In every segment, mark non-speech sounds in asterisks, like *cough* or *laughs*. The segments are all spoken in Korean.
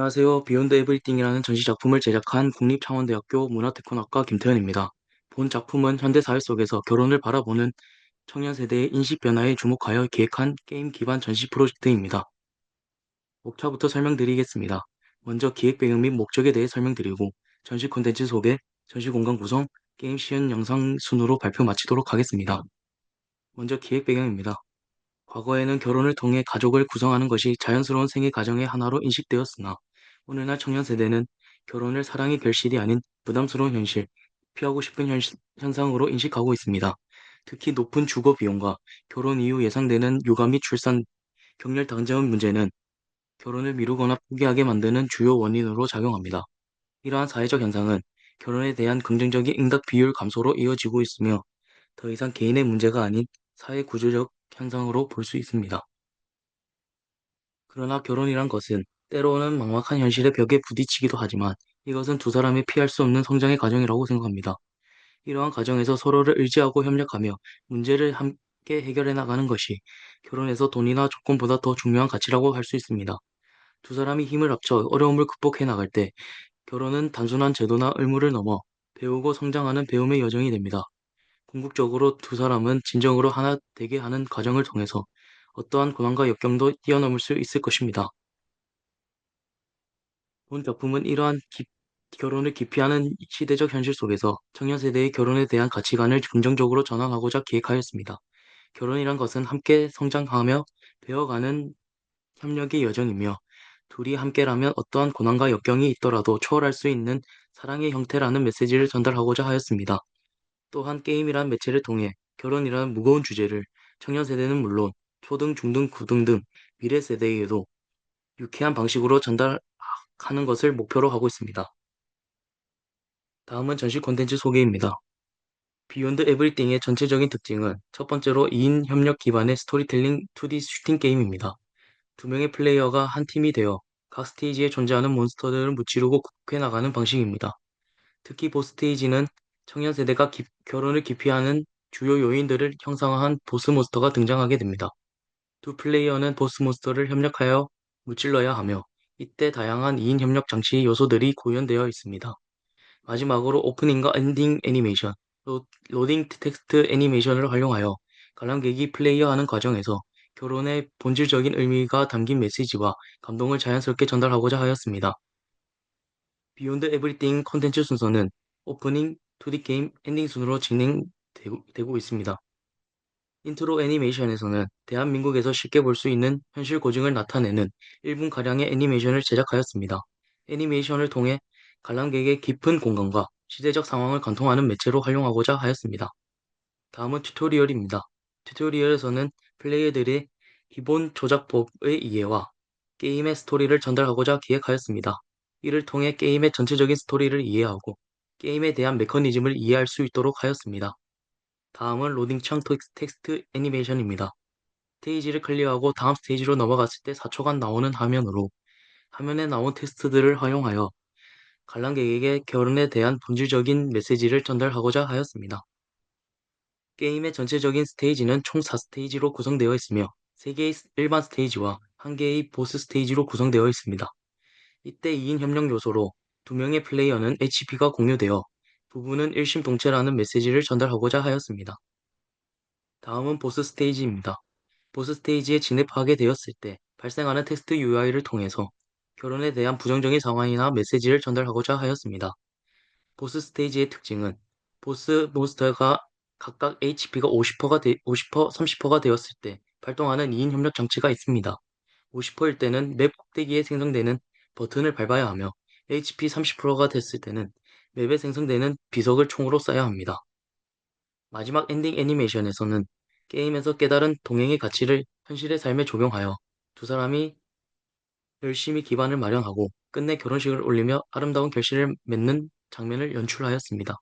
안녕하세요. 비욘드 에브리띵이라는 전시 작품을 제작한 국립창원대학교 문화테크노학과 김태현입니다. 본 작품은 현대 사회 속에서 결혼을 바라보는 청년 세대의 인식 변화에 주목하여 기획한 게임 기반 전시 프로젝트입니다. 목차부터 설명드리겠습니다. 먼저 기획 배경 및 목적에 대해 설명드리고 전시 콘텐츠 소개, 전시 공간 구성, 게임 시연 영상 순으로 발표 마치도록 하겠습니다. 먼저 기획 배경입니다. 과거에는 결혼을 통해 가족을 구성하는 것이 자연스러운 생애 과정의 하나로 인식되었으나 오늘날 청년 세대는 결혼을 사랑의 결실이 아닌 부담스러운 현실, 피하고 싶은 현실, 현상으로 인식하고 있습니다. 특히 높은 주거 비용과 결혼 이후 예상되는 육아 및 출산, 격렬 당장 문제는 결혼을 미루거나 포기하게 만드는 주요 원인으로 작용합니다. 이러한 사회적 현상은 결혼에 대한 긍정적인 응답 비율 감소로 이어지고 있으며 더 이상 개인의 문제가 아닌 사회 구조적 현상으로 볼 수 있습니다. 그러나 결혼이란 것은 때로는 막막한 현실의 벽에 부딪히기도 하지만 이것은 두 사람이 피할 수 없는 성장의 과정이라고 생각합니다. 이러한 과정에서 서로를 의지하고 협력하며 문제를 함께 해결해 나가는 것이 결혼에서 돈이나 조건보다 더 중요한 가치라고 할 수 있습니다. 두 사람이 힘을 합쳐 어려움을 극복해 나갈 때 결혼은 단순한 제도나 의무를 넘어 배우고 성장하는 배움의 여정이 됩니다. 궁극적으로 두 사람은 진정으로 하나 되게 하는 과정을 통해서 어떠한 고난과 역경도 뛰어넘을 수 있을 것입니다. 본 작품은 이러한 기- 결혼을 기피하는 시대적 현실 속에서 청년 세대의 결혼에 대한 가치관을 긍정적으로 전환하고자 기획하였습니다. 결혼이란 것은 함께 성장하며 배워가는 협력의 여정이며 둘이 함께라면 어떠한 고난과 역경이 있더라도 초월할 수 있는 사랑의 형태라는 메시지를 전달하고자 하였습니다. 또한 게임이란 매체를 통해 결혼이라는 무거운 주제를 청년 세대는 물론 초등, 중등, 고등 등 미래 세대에게도 유쾌한 방식으로 전달 하는 것을 목표로 하고 있습니다. 다음은 전시 콘텐츠 소개입니다. 비욘드 에브리띵의 전체적인 특징은 첫 번째로 2인 협력 기반의 스토리텔링 2D 슈팅 게임입니다. 두 명의 플레이어가 한 팀이 되어 각 스테이지에 존재하는 몬스터들을 무찌르고 극복해 나가는 방식입니다. 특히 보스 스테이지는 청년 세대가 기- 결혼을 기피하는 주요 요인들을 형성한 보스 몬스터가 등장하게 됩니다. 두 플레이어는 보스 몬스터를 협력하여 무찔러야 하며 이때 다양한 2인 협력 장치 요소들이 구현되어 있습니다. 마지막으로 오프닝과 엔딩 애니메이션, 로, 로딩 텍스트 애니메이션을 활용하여 관람객이 플레이어하는 과정에서 결혼의 본질적인 의미가 담긴 메시지와 감동을 자연스럽게 전달하고자 하였습니다. 비욘드 에브리띵 콘텐츠 순서는 오프닝, 2D 게임, 엔딩 순으로 진행되고 되고 있습니다. 인트로 애니메이션에서는 대한민국에서 쉽게 볼 수 있는 현실 고증을 나타내는 1분가량의 애니메이션을 제작하였습니다. 애니메이션을 통해 관람객의 깊은 공감과 시대적 상황을 관통하는 매체로 활용하고자 하였습니다. 다음은 튜토리얼입니다. 튜토리얼에서는 플레이어들의 기본 조작법의 이해와 게임의 스토리를 전달하고자 기획하였습니다. 이를 통해 게임의 전체적인 스토리를 이해하고 게임에 대한 메커니즘을 이해할 수 있도록 하였습니다. 다음은 로딩창 텍스- 텍스트 애니메이션입니다. 스테이지를 클리어하고 다음 스테이지로 넘어갔을 때 4초간 나오는 화면으로 화면에 나온 텍스트들을 활용하여 관람객에게 결혼에 대한 본질적인 메시지를 전달하고자 하였습니다. 게임의 전체적인 스테이지는 총 4스테이지로 구성되어 있으며 3개의 일반 스테이지와 1개의 보스 스테이지로 구성되어 있습니다. 이때 2인 협력 요소로 2명의 플레이어는 HP가 공유되어 부부는 일심동체라는 메시지를 전달하고자 하였습니다. 다음은 보스 스테이지입니다. 보스 스테이지에 진입하게 되었을 때 발생하는 텍스트 UI를 통해서 결혼에 대한 부정적인 상황이나 메시지를 전달하고자 하였습니다. 보스 스테이지의 특징은 보스 몬스터가 각각 HP가 50%가 되, 50%, 30%가 되었을 때 발동하는 2인 협력 장치가 있습니다. 50%일 때는 맵 꼭대기에 생성되는 버튼을 밟아야 하며 HP 30%가 됐을 때는 맵에 생성되는 비석을 총으로 쏴야 합니다. 마지막 엔딩 애니메이션에서는 게임에서 깨달은 동행의 가치를 현실의 삶에 적용하여 두 사람이 열심히 기반을 마련하고 끝내 결혼식을 올리며 아름다운 결실을 맺는 장면을 연출하였습니다.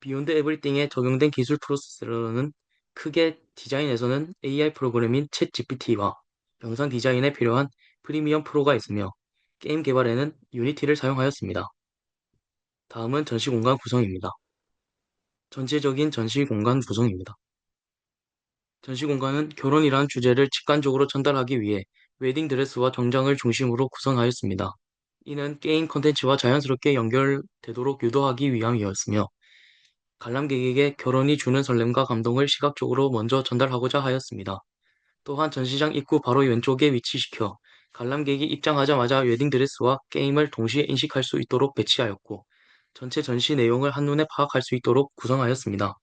비욘드 에브리띵에 적용된 기술 프로세서는 크게 디자인에서는 AI 프로그램인 챗 GPT와 영상 디자인에 필요한 프리미엄 프로가 있으며 게임 개발에는 유니티를 사용하였습니다. 다음은 전시 공간 구성입니다. 전체적인 전시 공간 구성입니다. 전시 공간은 결혼이라는 주제를 직관적으로 전달하기 위해 웨딩드레스와 정장을 중심으로 구성하였습니다. 이는 게임 컨텐츠와 자연스럽게 연결되도록 유도하기 위함이었으며 관람객에게 결혼이 주는 설렘과 감동을 시각적으로 먼저 전달하고자 하였습니다. 또한 전시장 입구 바로 왼쪽에 위치시켜 관람객이 입장하자마자 웨딩드레스와 게임을 동시에 인식할 수 있도록 배치하였고 전체 전시 내용을 한눈에 파악할 수 있도록 구성하였습니다.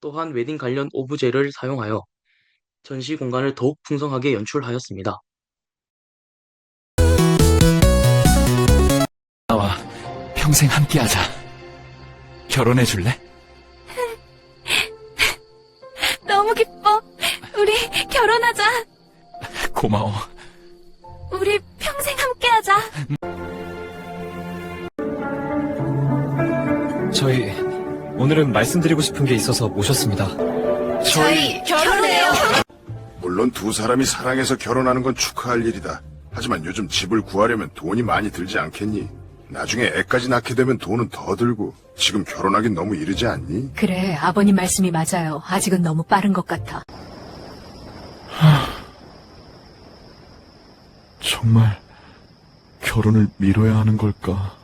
또한 웨딩 관련 오브제를 사용하여 전시 공간을 더욱 풍성하게 연출하였습니다. 나와 평생 함께하자. 결혼해 줄래? *laughs* 너무 기뻐. 우리 결혼하자. 고마워. 우리 평생 함께하자. 저희 오늘은 말씀드리고 싶은 게 있어서 모셨습니다. 저희 결혼해요. 물론 두 사람이 사랑해서 결혼하는 건 축하할 일이다. 하지만 요즘 집을 구하려면 돈이 많이 들지 않겠니? 나중에 애까지 낳게 되면 돈은 더 들고 지금 결혼하긴 너무 이르지 않니? 그래, 아버님 말씀이 맞아요. 아직은 너무 빠른 것 같아. 정말 결혼을 미뤄야 하는 걸까?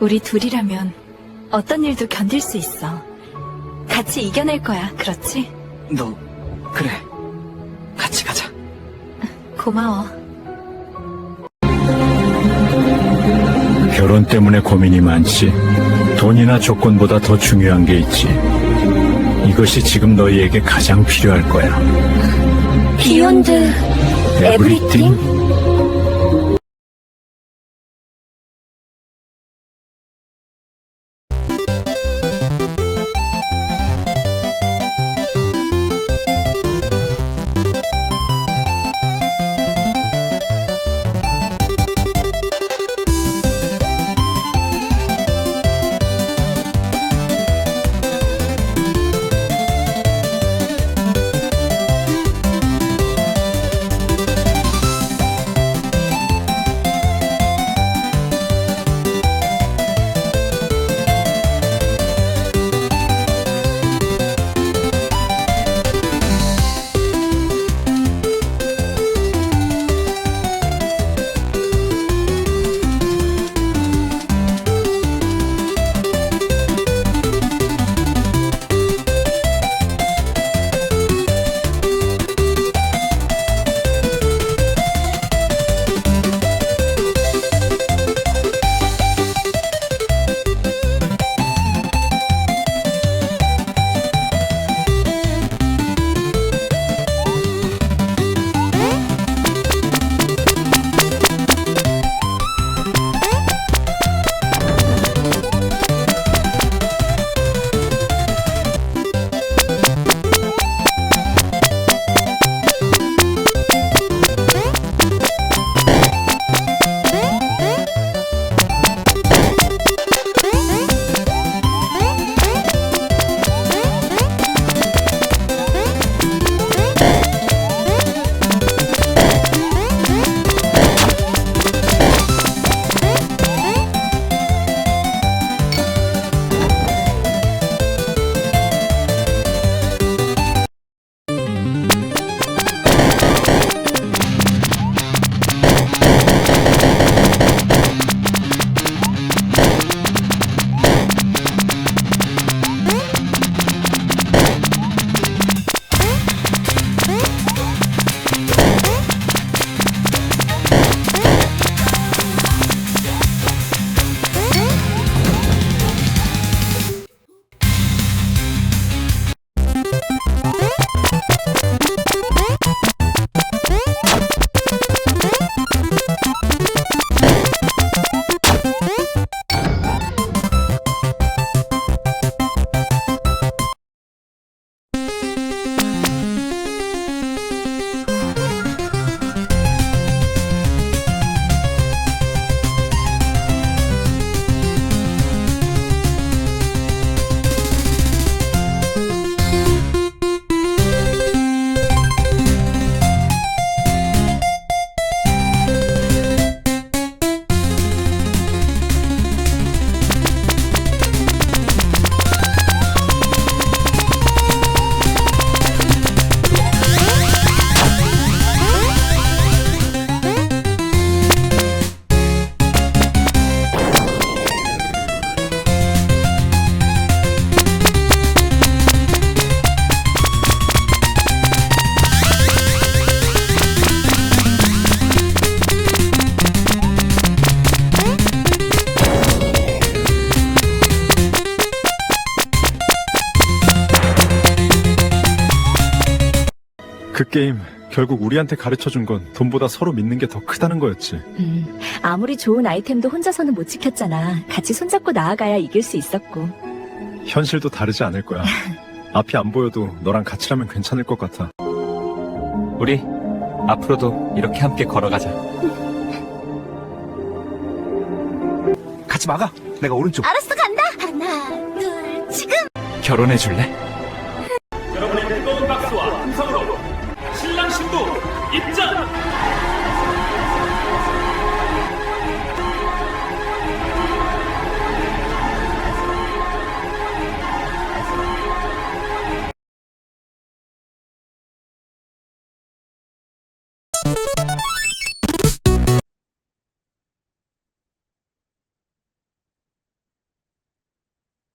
우리 둘이라면 어떤 일도 견딜 수 있어. 같이 이겨낼 거야, 그렇지? 너 그래. 같이 가자. 고마워. 결혼 때문에 고민이 많지. 돈이나 조건보다 더 중요한 게 있지. 이것이 지금 너희에게 가장 필요할 거야. 비욘드 에브리띵? 그 게임 결국 우리한테 가르쳐 준 건 돈보다 서로 믿는 게 더 크다는 거였지. 음, 아무리 좋은 아이템도 혼자서는 못 지켰잖아. 같이 손잡고 나아가야 이길 수 있었고. 현실도 다르지 않을 거야. *laughs* 앞이 안 보여도 너랑 같이라면 괜찮을 것 같아. 우리 앞으로도 이렇게 함께 걸어가자. 같이 막아. 내가 오른쪽. 알았어, 간다. 하나, 둘, 지금. 결혼해 줄래?